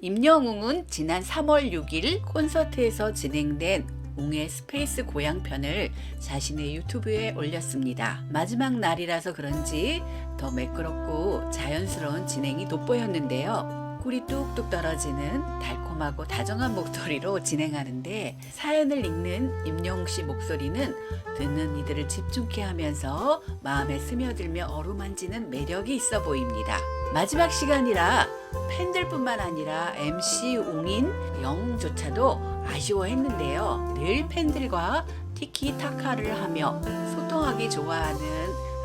임영웅은 지난 3월 6일 콘서트에서 진행된 웅의 스페이스 고향편을 자신의 유튜브에 올렸습니다. 마지막 날이라서 그런지 더 매끄럽고 자연스러운 진행이 돋보였는데요. 꿀이 뚝뚝 떨어지는 달콤하고 다정한 목소리로 진행하는데 사연을 읽는 임영웅 씨 목소리는 듣는 이들을 집중케 하면서 마음에 스며들며 어루만지는 매력이 있어 보입니다. 마지막 시간이라 팬들뿐만 아니라 MC 웅인 영웅조차도 아쉬워했는데요. 늘 팬들과 티키타카를 하며 소통하기 좋아하는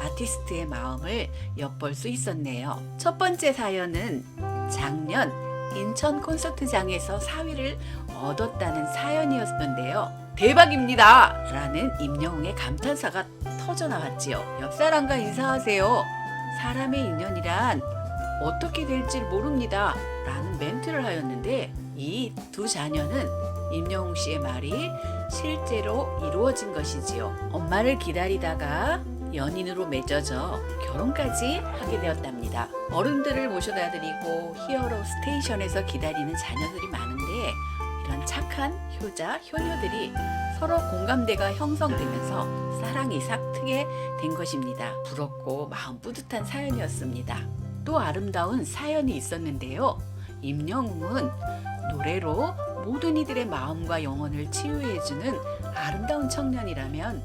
아티스트의 마음을 엿볼 수 있었네요. 첫 번째 사연은 작년 인천 콘서트장에서 사위를 얻었다는 사연이었는데요. 대박입니다! 라는 임영웅의 감탄사가 터져 나왔지요. 옆 사람과 인사하세요. 사람의 인연이란 어떻게 될지 모릅니다. 라는 멘트를 하였는데 이 두 자녀는 임영웅 씨의 말이 실제로 이루어진 것이지요. 엄마를 기다리다가 연인으로 맺어져 결혼까지 하게 되었답니다. 어른들을 모셔다 드리고 히어로 스테이션에서 기다리는 자녀들이 많은데 이런 착한 효자, 효녀들이 서로 공감대가 형성되면서 사랑이 싹트게 된 것입니다. 부럽고 마음 뿌듯한 사연이었습니다. 또 아름다운 사연이 있었는데요. 임영웅은 노래로 모든 이들의 마음과 영혼을 치유해주는 아름다운 청년이라면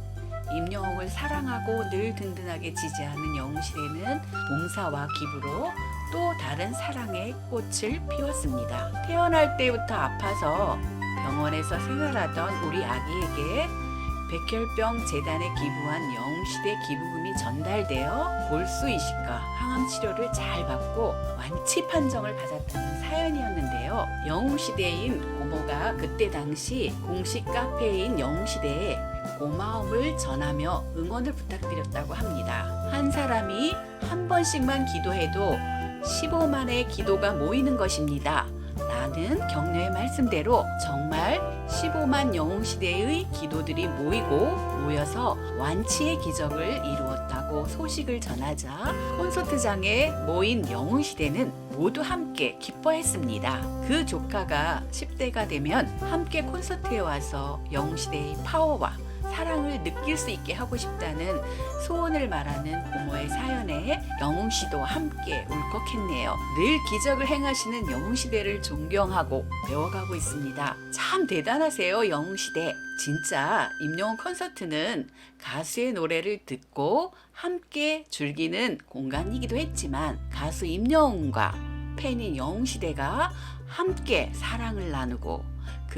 임영웅을 사랑하고 늘 든든하게 지지하는 영웅시대는 봉사와 기부로 또 다른 사랑의 꽃을 피웠습니다. 태어날 때부터 아파서 병원에서 생활하던 우리 아기에게 백혈병 재단에 기부한 영웅시대 기부금이 전달되어 골수 이식과 항암 치료를 잘 받고 완치 판정을 받았다는 사연이었는데요. 영웅시대인 고모가 그때 당시 공식 카페인 영웅시대에 고마움을 전하며 응원을 부탁드렸다고 합니다. 한 사람이 한 번씩만 기도해도 15만의 기도가 모이는 것입니다. 라는 격려의 말씀대로 정말 15만 영웅 시대의 기도들이 모이고 모여서 완치의 기적을 이루었다고 소식을 전하자 콘서트장에 모인 영웅 시대는 모두 함께 기뻐했습니다. 그 조카가 10대가 되면 함께 콘서트에 와서 영웅시대의 파워와 사랑을 느낄 수 있게 하고 싶다는 소원을 말하는 고모의 사연에 영웅 씨도 함께 울컥했네요. 늘 기적을 행하시는 영웅 시대를 존경하고 배워가고 있습니다. 참 대단하세요, 영웅 시대. 진짜 임영웅 콘서트는 가수의 노래를 듣고 함께 즐기는 공간이기도 했지만 가수 임영웅과 팬인 영웅 시대가 함께 사랑을 나누고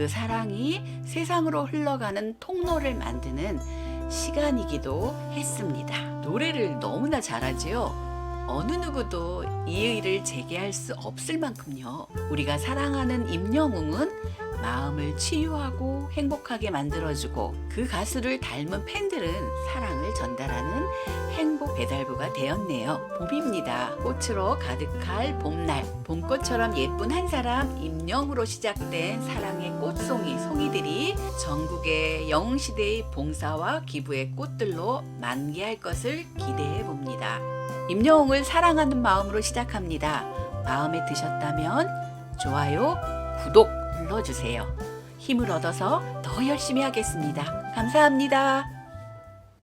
그 사랑이 세상으로 흘러가는 통로를 만드는 시간이기도 했습니다. 노래를 너무나 잘하지요. 어느 누구도 이의를 제기할 수 없을 만큼요. 우리가 사랑하는 임영웅은 마음을 치유하고 행복하게 만들어주고 그 가수를 닮은 팬들은 사랑을 전달하는 배달부가 되었네요. 봄입니다. 꽃으로 가득할 봄날. 봄꽃처럼 예쁜 한 사람 임영으로 시작된 사랑의 꽃송이 송이들이 전국의 영웅시대의 봉사와 기부의 꽃들로 만개할 것을 기대해 봅니다. 임영웅을 사랑하는 마음으로 시작합니다. 마음에 드셨다면 좋아요, 구독 눌러주세요. 힘을 얻어서 더 열심히 하겠습니다. 감사합니다.